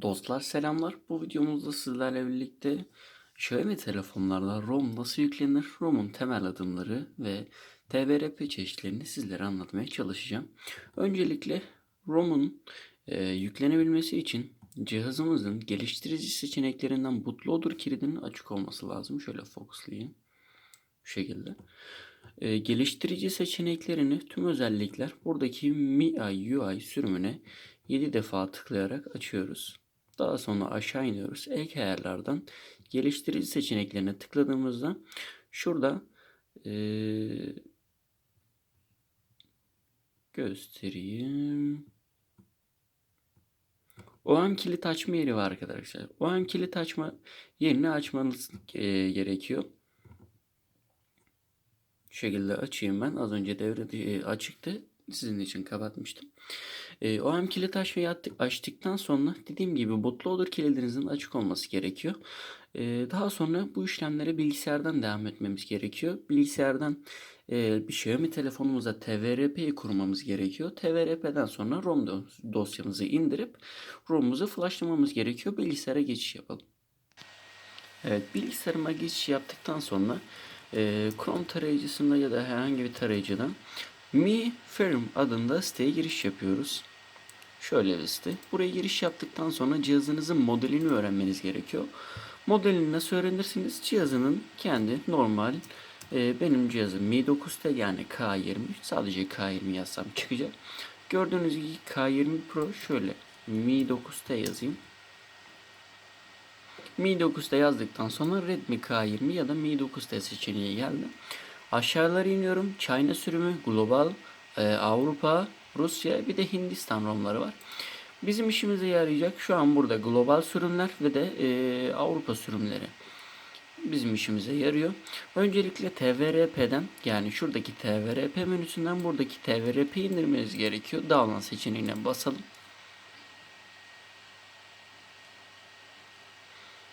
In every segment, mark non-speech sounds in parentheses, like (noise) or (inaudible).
Dostlar selamlar. Bu videomuzda sizlerle birlikte Xiaomi telefonlarda ROM nasıl yüklenir, ROM'un temel adımları ve TBRP çeşitlerini sizlere anlatmaya çalışacağım. Öncelikle ROM'un e, yüklenebilmesi için cihazımızın geliştirici seçeneklerinden bootloader kilidinin açık olması lazım. Şöyle fokuslayayım. Bu şekilde. E, geliştirici seçeneklerini tüm özellikler buradaki MIUI UI sürümüne 7 defa tıklayarak açıyoruz. Daha sonra aşağı iniyoruz. Ek ayarlardan geliştirici seçeneklerine tıkladığımızda şurada eee, göstereyim. OEM kilit açma yeri var arkadaşlar. OEM kilit açma yerini açmanız eee, gerekiyor. Şu şekilde açayım ben. Az önce devre e, açıktı. Sizin için kapatmıştım. E, o hem kilit açmayı attık- açtıktan sonra dediğim gibi bootloader kilidinizin açık olması gerekiyor. E, daha sonra bu işlemlere bilgisayardan devam etmemiz gerekiyor. Bilgisayardan e, bir Xiaomi telefonumuza TVRP'yi kurmamız gerekiyor. TVRP'den sonra ROM dos- dosyamızı indirip ROM'umuzu flashlamamız gerekiyor. Bilgisayara geçiş yapalım. Evet bilgisayarıma geçiş yaptıktan sonra e, Chrome tarayıcısında ya da herhangi bir tarayıcıdan Mi Firm adında siteye giriş yapıyoruz. Şöyle bir site. Buraya giriş yaptıktan sonra cihazınızın modelini öğrenmeniz gerekiyor. Modelini nasıl öğrenirsiniz? Cihazının kendi normal e, benim cihazım Mi 9T yani K20 sadece K20 yazsam çıkacak. Gördüğünüz gibi K20 Pro şöyle Mi 9T yazayım. Mi 9'da yazdıktan sonra Redmi K20 ya da Mi 9T seçeneği geldi. Aşağılara iniyorum. China sürümü, global, e, Avrupa, Rusya bir de Hindistan ROM'ları var. Bizim işimize yarayacak şu an burada global sürümler ve de e, Avrupa sürümleri bizim işimize yarıyor. Öncelikle TVRP'den yani şuradaki TVRP menüsünden buradaki TVRP indirmeniz gerekiyor. Download seçeneğine basalım.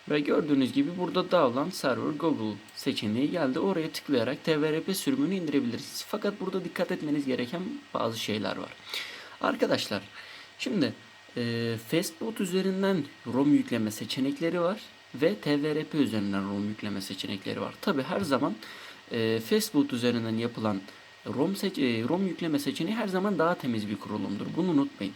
Ve gördüğünüz gibi burada Download Server Google seçeneği geldi. Oraya tıklayarak TVRP sürümünü indirebilirsiniz. Fakat burada dikkat etmeniz gereken bazı şeyler var. Arkadaşlar şimdi e, Fastboot üzerinden ROM yükleme seçenekleri var ve TVRP üzerinden ROM yükleme seçenekleri var. Tabi her zaman e, Fastboot üzerinden yapılan ROM, seç- e, ROM yükleme seçeneği her zaman daha temiz bir kurulumdur. Bunu unutmayın.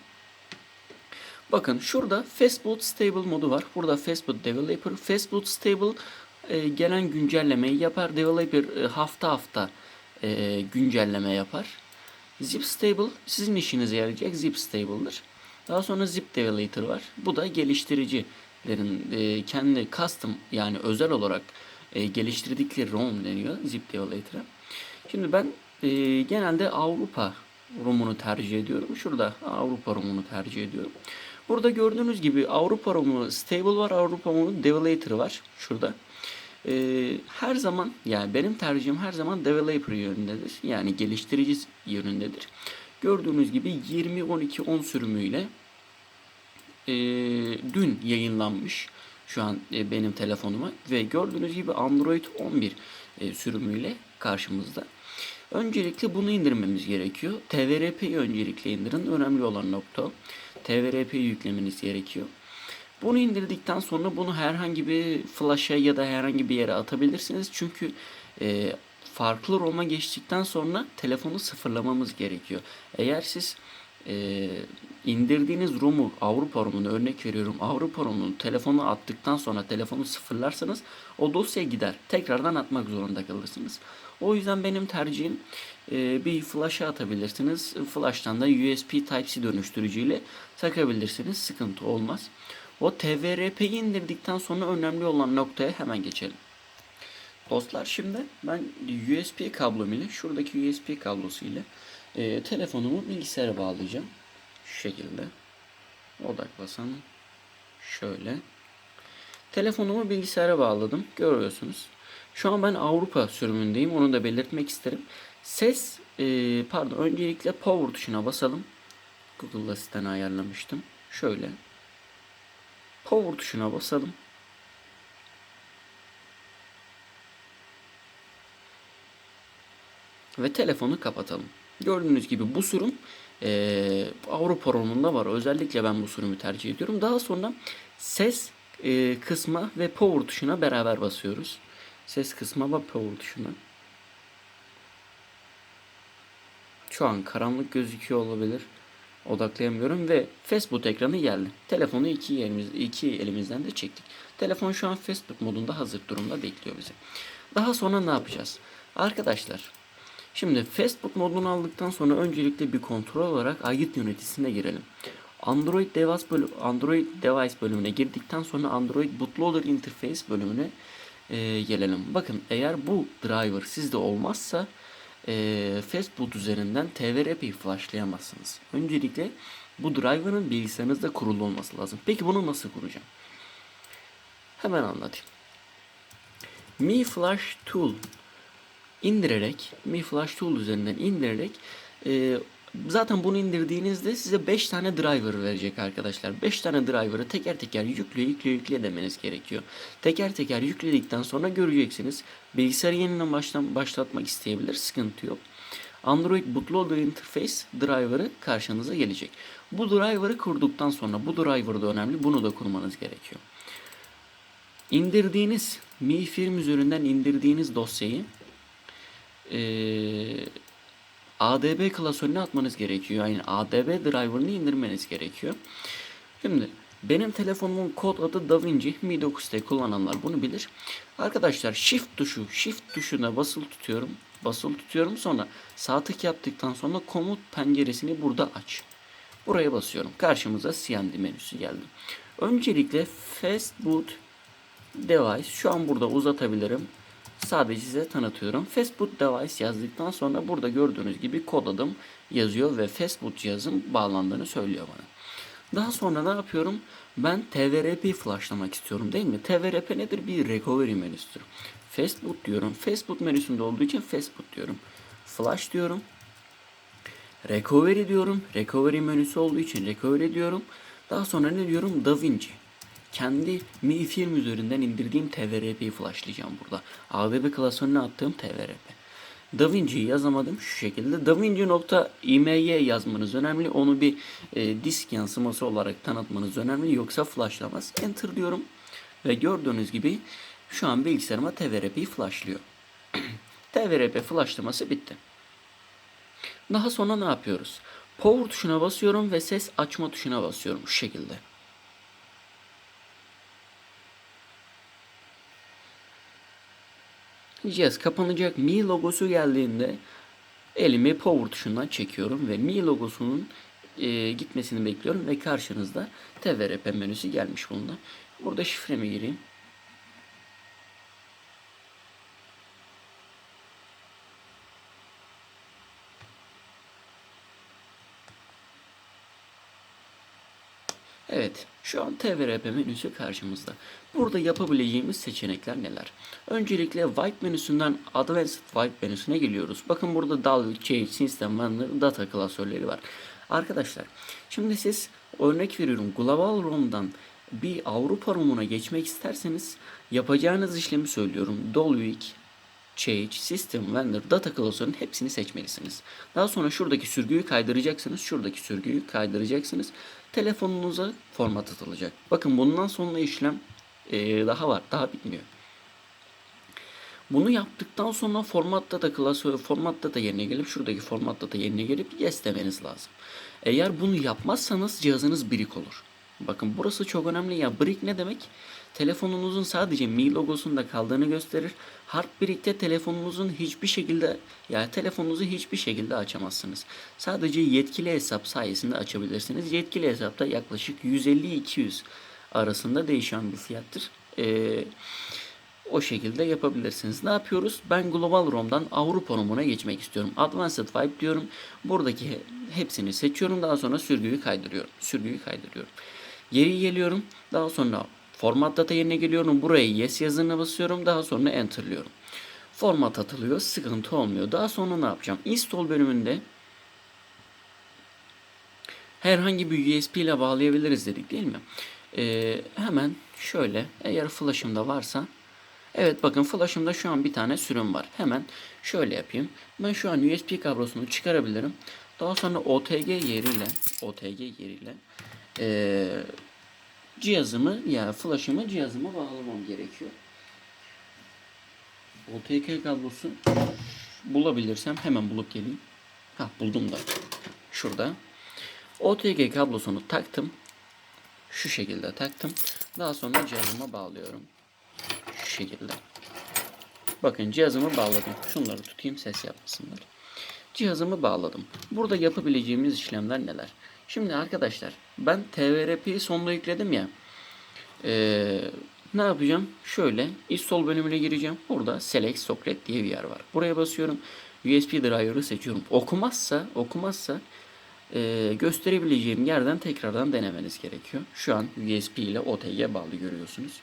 Bakın şurada Fastboot Stable modu var. Burada Fastboot Developer. Fastboot Stable e, gelen güncellemeyi yapar. Developer e, hafta hafta e, güncelleme yapar. Zip Stable sizin işinize yarayacak Zip Stable'dır. Daha sonra Zip Developer var. Bu da geliştiricilerin e, kendi custom yani özel olarak e, geliştirdikleri ROM deniyor Zip Developer'a. Şimdi ben e, genelde Avrupa ROM'unu tercih ediyorum. Şurada Avrupa ROM'unu tercih ediyorum. Burada gördüğünüz gibi Avrupa ROM'u Stable var, Avrupa ROM'u Developer var. Şurada. Ee, her zaman yani benim tercihim her zaman developer yönündedir. Yani geliştirici yönündedir. Gördüğünüz gibi 20-12-10 sürümüyle e, dün yayınlanmış şu an e, benim telefonuma ve gördüğünüz gibi Android 11 e, sürümüyle karşımızda. Öncelikle bunu indirmemiz gerekiyor. TVRP'yi öncelikle indirin. Önemli olan nokta. TVRP'yi yüklemeniz gerekiyor. Bunu indirdikten sonra bunu herhangi bir flash'a ya da herhangi bir yere atabilirsiniz. Çünkü e, farklı ROM'a geçtikten sonra telefonu sıfırlamamız gerekiyor. Eğer siz e, indirdiğiniz ROM'u Avrupa ROM'unu örnek veriyorum. Avrupa ROM'unu telefona attıktan sonra telefonu sıfırlarsanız o dosya gider. Tekrardan atmak zorunda kalırsınız. O yüzden benim tercihim e, bir flash'a atabilirsiniz. Flash'tan da USB Type-C dönüştürücüyle takabilirsiniz. Sıkıntı olmaz. O TVRP'yi indirdikten sonra önemli olan noktaya hemen geçelim. Dostlar şimdi ben USB kablom ile şuradaki USB kablosu ile e, telefonumu bilgisayara bağlayacağım. Şu şekilde. Odaklasam şöyle. Telefonumu bilgisayara bağladım. Görüyorsunuz. Şu an ben Avrupa sürümündeyim. Onu da belirtmek isterim. Ses e, pardon öncelikle power tuşuna basalım. Google Asistan ayarlamıştım. Şöyle. Power tuşuna basalım. Ve telefonu kapatalım. Gördüğünüz gibi bu sürüm Ee, Avrupa ROM'unda var. Özellikle ben bu sürümü tercih ediyorum. Daha sonra ses e, kısma ve power tuşuna beraber basıyoruz. Ses kısma ve power tuşuna. Şu an karanlık gözüküyor olabilir. Odaklayamıyorum ve Facebook ekranı geldi. Telefonu iki, elimiz, iki elimizden de çektik. Telefon şu an Facebook modunda hazır durumda bekliyor bizi. Daha sonra ne yapacağız? Arkadaşlar şimdi Facebook modunu aldıktan sonra öncelikle bir kontrol olarak aygıt yöneticisine girelim. Android device, bölü Android device bölümüne girdikten sonra Android bootloader interface bölümüne e, gelelim. Bakın eğer bu driver sizde olmazsa e, Facebook üzerinden TVRP'yi flashlayamazsınız. Öncelikle bu driver'ın bilgisayarınızda kurulu olması lazım. Peki bunu nasıl kuracağım? Hemen anlatayım. Mi Flash Tool indirerek, Mi Flash Tool üzerinden indirerek e, zaten bunu indirdiğinizde size 5 tane driver verecek arkadaşlar. 5 tane driver'ı teker teker yükle yükle yükle demeniz gerekiyor. Teker teker yükledikten sonra göreceksiniz. Bilgisayarı yeniden baştan başlatmak isteyebilir. Sıkıntı yok. Android Bootloader Interface driver'ı karşınıza gelecek. Bu driver'ı kurduktan sonra bu driver da önemli. Bunu da kurmanız gerekiyor. İndirdiğiniz Mi Film üzerinden indirdiğiniz dosyayı eee ADB klasörüne atmanız gerekiyor. Yani ADB driver'ını indirmeniz gerekiyor. Şimdi benim telefonumun kod adı DaVinci. Mi 9T kullananlar bunu bilir. Arkadaşlar Shift tuşu, Shift tuşuna basılı tutuyorum. Basılı tutuyorum. Sonra sağ tık yaptıktan sonra komut penceresini burada aç. Buraya basıyorum. Karşımıza CMD menüsü geldi. Öncelikle Fast Boot Device şu an burada uzatabilirim. Sadece size tanıtıyorum. Fastboot device yazdıktan sonra burada gördüğünüz gibi kod adım yazıyor ve Fastboot cihazın bağlandığını söylüyor bana. Daha sonra ne yapıyorum? Ben TVRP flashlamak istiyorum değil mi? TVRP nedir? Bir recovery menüsüdür. Fastboot diyorum. Fastboot menüsünde olduğu için Fastboot diyorum. Flash diyorum. Recovery diyorum. Recovery menüsü olduğu için recovery diyorum. Daha sonra ne diyorum? DaVinci kendi Mi Film üzerinden indirdiğim TVRP'yi flashlayacağım burada. AVB klasörüne attığım TVRP. DaVinci'yi yazamadım şu şekilde. DaVinci.imy yazmanız önemli. Onu bir e, disk yansıması olarak tanıtmanız önemli. Yoksa flashlamaz. Enter diyorum. Ve gördüğünüz gibi şu an bilgisayarıma TVRP'yi flashlıyor. (clears throat) TVRP flashlaması bitti. Daha sonra ne yapıyoruz? Power tuşuna basıyorum ve ses açma tuşuna basıyorum şu şekilde. Cihaz kapanacak. Mi logosu geldiğinde elimi power tuşundan çekiyorum ve Mi logosunun e, gitmesini bekliyorum ve karşınızda TVRP menüsü gelmiş bunda. Burada şifremi gireyim. Evet, şu an TVRP menüsü karşımızda. Burada yapabileceğimiz seçenekler neler? Öncelikle Wipe menüsünden Advanced Wipe menüsüne geliyoruz. Bakın burada Dalvik, Change, System, Vendor, Data klasörleri var. Arkadaşlar, şimdi siz örnek veriyorum Global ROM'dan bir Avrupa ROM'una geçmek isterseniz yapacağınız işlemi söylüyorum. Dalvik, Change, System, Vendor, Data klasörünün hepsini seçmelisiniz. Daha sonra şuradaki sürgüyü kaydıracaksınız. Şuradaki sürgüyü kaydıracaksınız. Telefonunuza format atılacak. Bakın bundan sonra işlem ee, daha var. Daha bitmiyor. Bunu yaptıktan sonra format data klasörü format data yerine gelip şuradaki format data yerine gelip yes demeniz lazım. Eğer bunu yapmazsanız cihazınız brick olur. Bakın burası çok önemli ya. Brick ne demek? Telefonunuzun sadece Mi logosunda kaldığını gösterir. Hard brick'te telefonunuzun hiçbir şekilde yani telefonunuzu hiçbir şekilde açamazsınız. Sadece yetkili hesap sayesinde açabilirsiniz. Yetkili hesapta yaklaşık 150-200 arasında değişen bir fiyattır. Ee, o şekilde yapabilirsiniz. Ne yapıyoruz? Ben Global ROM'dan Avrupa ROM'una geçmek istiyorum. Advanced Wipe diyorum. Buradaki hepsini seçiyorum. Daha sonra sürgüyü kaydırıyorum. Sürgüyü kaydırıyorum. Geri geliyorum. Daha sonra format data yerine geliyorum. Buraya yes yazını basıyorum. Daha sonra enter'lıyorum. Format atılıyor. Sıkıntı olmuyor. Daha sonra ne yapacağım? Install bölümünde herhangi bir USB ile bağlayabiliriz dedik değil mi? Ee, hemen şöyle eğer flash'ımda varsa Evet bakın flash'ımda şu an bir tane sürüm var. Hemen şöyle yapayım. Ben şu an USB kablosunu çıkarabilirim. Daha sonra OTG yeriyle OTG yeriyle eee, cihazımı yani flash'ımı cihazıma bağlamam gerekiyor. OTG kablosu bulabilirsem hemen bulup geleyim. Ha buldum da. Şurada. OTG kablosunu taktım. Şu şekilde taktım. Daha sonra cihazıma bağlıyorum. Şu şekilde. Bakın cihazımı bağladım. Şunları tutayım ses yapmasınlar. Cihazımı bağladım. Burada yapabileceğimiz işlemler neler? Şimdi arkadaşlar ben TVRP'yi sonda yükledim ya. Ee, ne yapacağım? Şöyle install bölümüne gireceğim. Burada select socket diye bir yer var. Buraya basıyorum. USB driver'ı seçiyorum. Okumazsa, okumazsa e, gösterebileceğim yerden tekrardan denemeniz gerekiyor. Şu an USB ile OTG bağlı görüyorsunuz.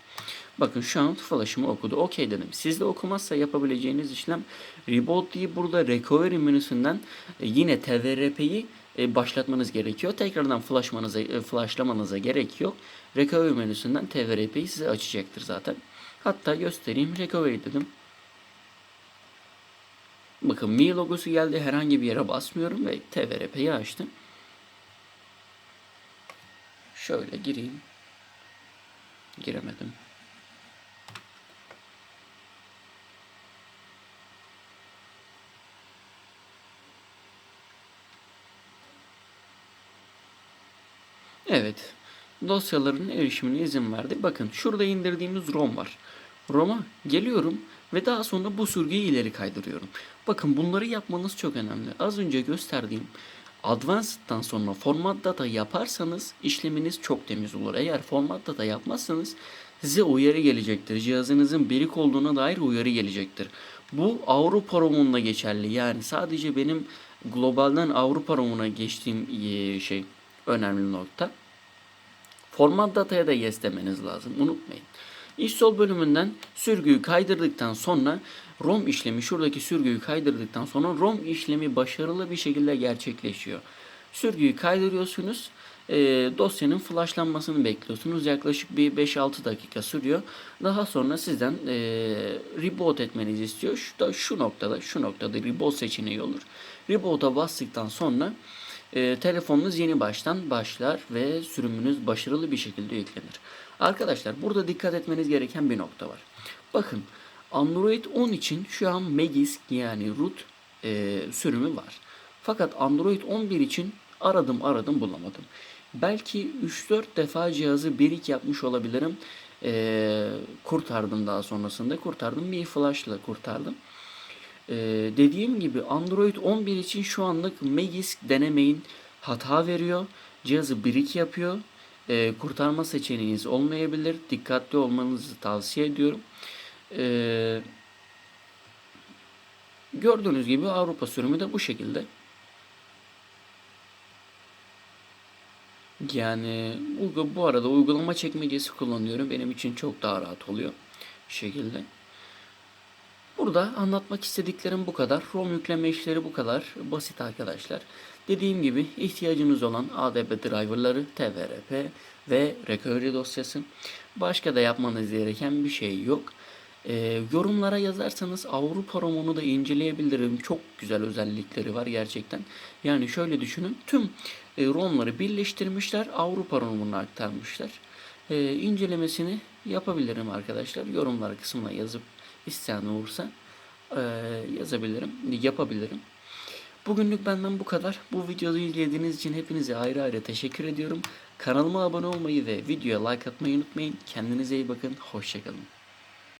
Bakın şu an flash'ımı okudu. OK dedim. Sizde okumazsa yapabileceğiniz işlem reboot deyip burada recovery menüsünden e, yine TVRP'yi e, başlatmanız gerekiyor. Tekrardan flashmanıza, e, flashlamanıza gerek yok. Recovery menüsünden TVRP'yi size açacaktır zaten. Hatta göstereyim. Recovery dedim. Bakın Mi logosu geldi. Herhangi bir yere basmıyorum ve TVRP'yi açtım. Şöyle gireyim. Giremedim. Evet. Dosyaların erişimine izin verdi. Bakın şurada indirdiğimiz ROM var. ROM'a geliyorum ve daha sonra bu sürgüyü ileri kaydırıyorum. Bakın bunları yapmanız çok önemli. Az önce gösterdiğim Advanced'dan sonra format data yaparsanız işleminiz çok temiz olur. Eğer format data yapmazsanız size uyarı gelecektir. Cihazınızın birik olduğuna dair uyarı gelecektir. Bu Avrupa ROM'unda geçerli. Yani sadece benim globalden Avrupa ROM'una geçtiğim eee, şey önemli nokta. Format dataya da yes demeniz lazım. Unutmayın. İşsol bölümünden sürgüyü kaydırdıktan sonra ROM işlemi şuradaki sürgüyü kaydırdıktan sonra ROM işlemi başarılı bir şekilde gerçekleşiyor. Sürgüyü kaydırıyorsunuz. e, dosyanın flashlanmasını bekliyorsunuz. Yaklaşık bir 5-6 dakika sürüyor. Daha sonra sizden e, reboot etmenizi istiyor. Şu da şu noktada şu noktada reboot seçeneği olur. Reboot'a bastıktan sonra e, telefonunuz yeni baştan başlar ve sürümünüz başarılı bir şekilde yüklenir. Arkadaşlar burada dikkat etmeniz gereken bir nokta var. Bakın Android 10 için şu an Magisk yani root e, sürümü var. Fakat Android 11 için aradım aradım bulamadım. Belki 3-4 defa cihazı birik yapmış olabilirim. E, kurtardım daha sonrasında. Kurtardım bir flashla kurtardım. Ee, dediğim gibi Android 11 için şu anlık Magisk denemeyin. Hata veriyor. Cihazı birik yapıyor. Ee, kurtarma seçeneğiniz olmayabilir. Dikkatli olmanızı tavsiye ediyorum. Ee, gördüğünüz gibi Avrupa sürümü de bu şekilde. Yani bu, arada uygulama çekmecesi kullanıyorum. Benim için çok daha rahat oluyor. Bu şekilde. Burada anlatmak istediklerim bu kadar. ROM yükleme işleri bu kadar. Basit arkadaşlar. Dediğim gibi ihtiyacınız olan ADB driverları, TVRP ve recovery dosyası. Başka da yapmanız gereken bir şey yok. Ee, yorumlara yazarsanız Avrupa ROM'unu da inceleyebilirim. Çok güzel özellikleri var gerçekten. Yani şöyle düşünün. Tüm e, ROM'ları birleştirmişler. Avrupa ROM'unu aktarmışlar. Ee, incelemesini yapabilirim arkadaşlar. Yorumlar kısmına yazıp isteyen olursa e, yazabilirim, yapabilirim. Bugünlük benden bu kadar. Bu videoyu izlediğiniz için hepinize ayrı ayrı teşekkür ediyorum. Kanalıma abone olmayı ve videoya like atmayı unutmayın. Kendinize iyi bakın. Hoşçakalın.